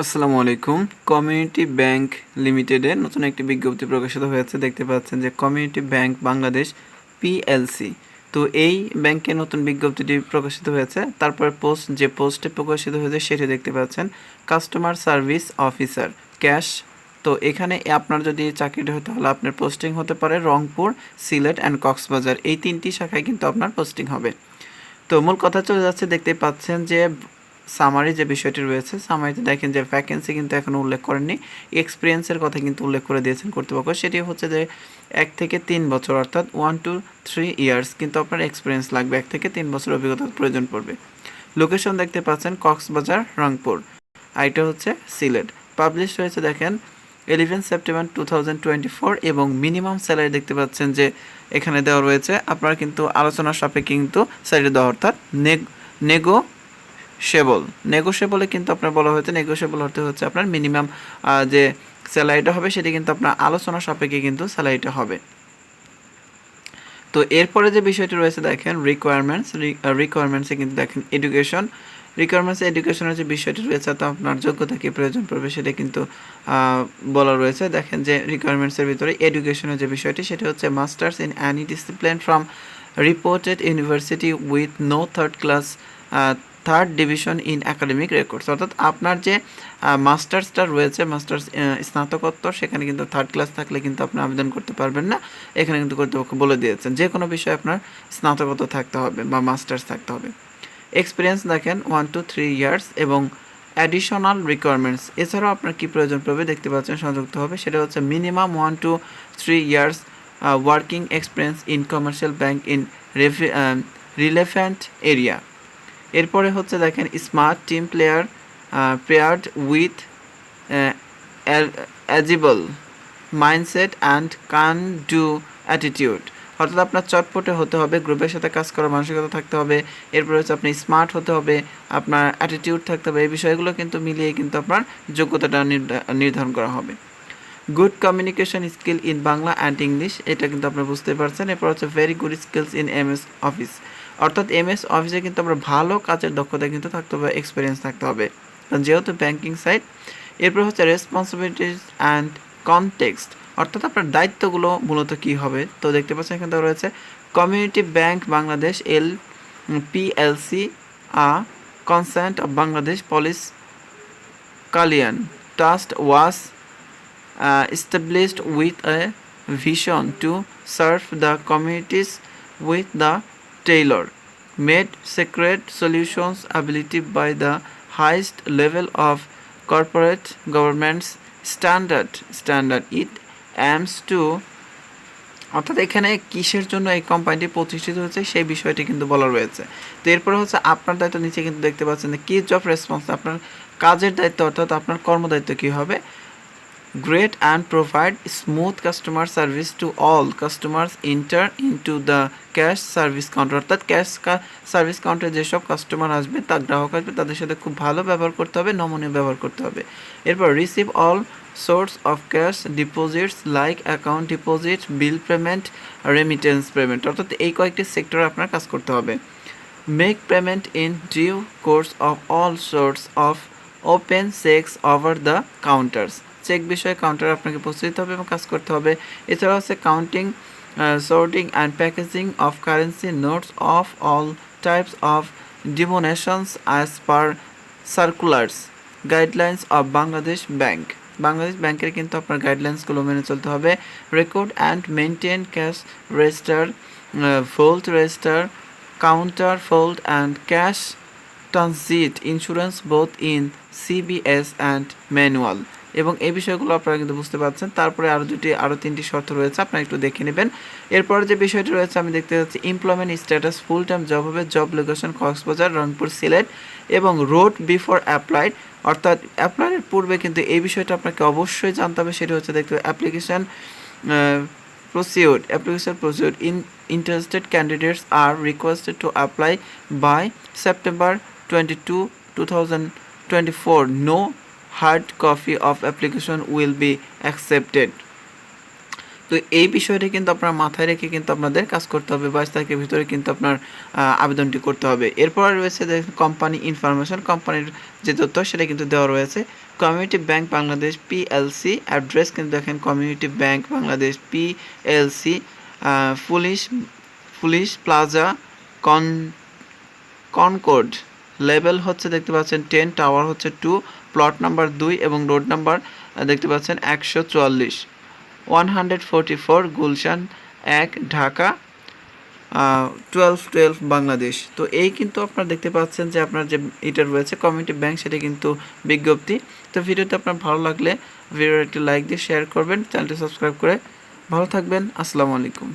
আসসালামু আলাইকুম। Community bank লিমিটেডে নতুন একটি বিজ্ঞপ্তি প্রকাশিত হয়েছে। দেখতে পাচ্ছেন যে কমিউনিটি ব্যাংক বাংলাদেশ পিএলসি। তো এই ব্যাংকে নতুন বিজ্ঞপ্তিটি প্রকাশিত হয়েছে। তারপর পোস্ট, যে পোস্টে প্রকাশিত হয়েছে সেটি দেখতে পাচ্ছেন, কাস্টমার সার্ভিস অফিসার, ক্যাশ। তো এখানে আপনার যদি চাকরিটা হয় তাহলে আপনার পোস্টিং হতে পারে রংপুর, সিলেট অ্যান্ড কক্সবাজার। এই তিনটি শাখায় কিন্তু আপনার পোস্টিং হবে। তো মূল কথা চলে যাচ্ছে, দেখতে পাচ্ছেন যে সামারি যে বিষয়টি রয়েছে সামারিতে দেখেন যে ভ্যাকেন্সি কিন্তু এখনও উল্লেখ করেননি এক্সপিরিয়েন্সের কথা কিন্তু উল্লেখ করে দিয়েছেন কর্তৃপক্ষ। সেটি হচ্ছে যে এক থেকে তিন বছর, অর্থাৎ ওয়ান টু থ্রি ইয়ার্স কিন্তু আপনার এক্সপিরিয়েন্স লাগবে, এক থেকে তিন বছর অভিজ্ঞতার প্রয়োজন পড়বে। লোকেশন দেখতে পাচ্ছেন কক্সবাজার, রংপুর। আইটা হচ্ছে সিলেট। পাবলিশ হয়েছে দেখেন eleven September two thousand twenty four এবং মিনিমাম স্যালারি দেখতে পাচ্ছেন যে এখানে দেওয়া রয়েছে। আপনার কিন্তু আলোচনার সাপেক্ষে কিন্তু স্যালারি দেওয়া, অর্থাৎ নেগো নেগোশিয়েবল নেগোশিয়েবলে কিন্তু আপনার বলা হয়েছে নেগোশিয়েবল অর্থে হচ্ছে আপনার মিনিমাম যে স্যালারিটা হবে সেটি কিন্তু আপনার আলোচনা সাপেক্ষে কিন্তু স্যালারিটা হবে। তো এরপরে যে বিষয়টি রয়েছে দেখেন রিকোয়ারমেন্টস রিকোয়ারমেন্টসে কিন্তু দেখেন এডুকেশন রিকোয়ারমেন্টস এডুকেশনের যে বিষয়টি রয়েছে, তা আপনার যোগ্যতা কি, প্রয়োজন পড়বে সেটা কিন্তু বলা রয়েছে। দেখেন যে রিকোয়ারমেন্টসের ভিতরে এডুকেশনের যে বিষয়টি, সেটা হচ্ছে masters in any discipline from reported university with no third class third division in academic records অর্থাৎ আপনার যে মাস্টার্সটা রয়েছে মাস্টার্স স্নাতকোত্তর, সেখানে কিন্তু থার্ড ক্লাস থাকলে কিন্তু আপনি আবেদন করতে পারবেন না। এখানে কিন্তু কর্তৃপক্ষ বলে দিয়েছেন, যে কোনো বিষয়ে আপনার স্নাতকোত্তর থাকতে হবে বা মাস্টার্স থাকতে হবে। এক্সপিরিয়েন্স দেখেন ওয়ান টু থ্রি ইয়ার্স এবং অ্যাডিশনাল রিকোয়ারমেন্টস এছাড়াও আপনার কী প্রয়োজন পড়বে দেখতে পাচ্ছেন, সংযুক্ত হবে। সেটা হচ্ছে minimum one two three years working experience in commercial bank in relevant area এরপরে হচ্ছে দেখেন smart team player paired with agile mindset and can do attitude অর্থাৎ আপনার চটপটে হতে হবে গ্রুপের সাথে কাজ করার মানসিকতা থাকতে হবে, এরপরে হচ্ছে আপনি স্মার্ট হতে হবে, আপনার অ্যাটিটিউড থাকতে হবে, এই বিষয়গুলো কিন্তু মিলিয়ে কিন্তু আপনার যোগ্যতাটা নির্ধারণ করা হবে। Good communication skill in Bangla and English এটা কিন্তু আপনি বুঝতে পারছেন, এরপর হচ্ছে very good skills in M S office অর্থাৎ এম এস অফিসে কিন্তু আমরা ভালো কাজের দক্ষতা কিন্তু থাকতে হবে এক্সপিরিয়েন্স থাকতে হবে। যেহেতু ব্যাংকিং সাইট এরপর হচ্ছে রেসপন্সিবিলিটিস অ্যান্ড কনটেক্সট অর্থাৎ আপনার দায়িত্বগুলো মূলত কী হবে? তো দেখতে পাচ্ছেন এখানে রয়েছে community bank Bangladesh L PLC a concern of Bangladesh police Kalyan trust was established with a vision to serve the communities with the tailor made secret solutions ability by the highest level of corporate government's standard standard it aims to অর্থাৎ এখানে কিসের জন্য এই কোম্পানিটি প্রতিষ্ঠিত হয়েছে সেই বিষয়টি কিন্তু বলা রয়েছে। তো এরপরে হচ্ছে আপনার দায়িত্ব নিচে কিন্তু দেখতে পাচ্ছেন কি জব রেসপন্স আপনার কাজের দায়িত্ব অর্থাৎ আপনার কর্মদায়িত্ব কী হবে? Great and provide smooth customer service to all customers enter into the cash service counter অর্থাৎ ক্যাশ সার্ভিস কাউন্টারে যেসব কাস্টমার আসবে, তা গ্রাহক আসবে, তাদের সাথে খুব ভালো ব্যবহার করতে হবে, নমনীয় ব্যবহার করতে হবে। এরপর receive all source of cash deposits like account deposit bill payment remittance payment অর্থাৎ এই কয়েকটি সেক্টরে আপনার কাজ করতে হবে। Make payment in due course of all source of open sex over the counters check বিষয়ে কাউন্টার আপনাকে প্রস্তুত হবে এবং কাজ করতে হবে। এছাড়া হচ্ছে counting sorting and packaging of currency notes of all types of denominations as per circulars, guidelines of Bangladesh bank Bangladesh ব্যাংকের কিন্তু আপনার গাইডলাইন্সগুলো মেনে চলতে হবে। Record and maintain cash register fold register counter fold and cash transit insurance both in CBS and manual এবং এই বিষয়গুলো আপনারা কিন্তু বুঝতে পারছেন। তারপরে আরও দুটি আরও তিনটি শর্ত রয়েছে, আপনারা একটু দেখে নেবেন। এরপর যে বিষয়টি রয়েছে, আমি দেখতে পাচ্ছি employment status full time job হবে জব লোকেশন কক্সবাজার, রংপুর, সিলেট এবং রোড বিফোর অ্যাপ্লাইড অর্থাৎ অ্যাপ্লাইয়ের পূর্বে কিন্তু এই বিষয়টা আপনাকে অবশ্যই জানতে হবে, সেটি হচ্ছে দেখতে হবে application procedure application procedure in interested candidates are requested to apply by September twenty two two thousand twenty four no hard copy of application will be accepted. তো এই বিষয়টি কিন্তু আপনার মাথায় রেখে কিন্তু আপনাদের কাজ করতে হবে, বাইশ তারিখের ভিতরে কিন্তু আপনার আবেদনটি করতে হবে। এরপর রয়েছে কোম্পানি ইনফরমেশন কোম্পানির যে তথ্য সেটা কিন্তু দেওয়া রয়েছে। Community bank Bangladesh PLC address কিন্তু দেখেন community bank Bangladesh PLC police police plaza con concord level হচ্ছে দেখতে পাচ্ছেন টেন টাওয়ার হচ্ছে টু প্লট নাম্বার দুই এবং রোড নাম্বার দেখতে পাচ্ছেন একশো চুয়াল্লিশ। One hundred forty four Gulshan এক, ঢাকা টুয়েলভ টুয়েলভ বাংলাদেশ। তো এই কিন্তু আপনারা দেখতে পাচ্ছেন যে আপনার যে এটা রয়েছে কমিউনিটি ব্যাংক, সেটা কিন্তু বিজ্ঞপ্তি। তো ভিডিওতে আপনার ভালো লাগলে ভিডিওটি লাইক দিয়ে শেয়ার করবেন, চ্যানেলটি সাবস্ক্রাইব করে ভালো থাকবেন। আসসালামু আলাইকুম।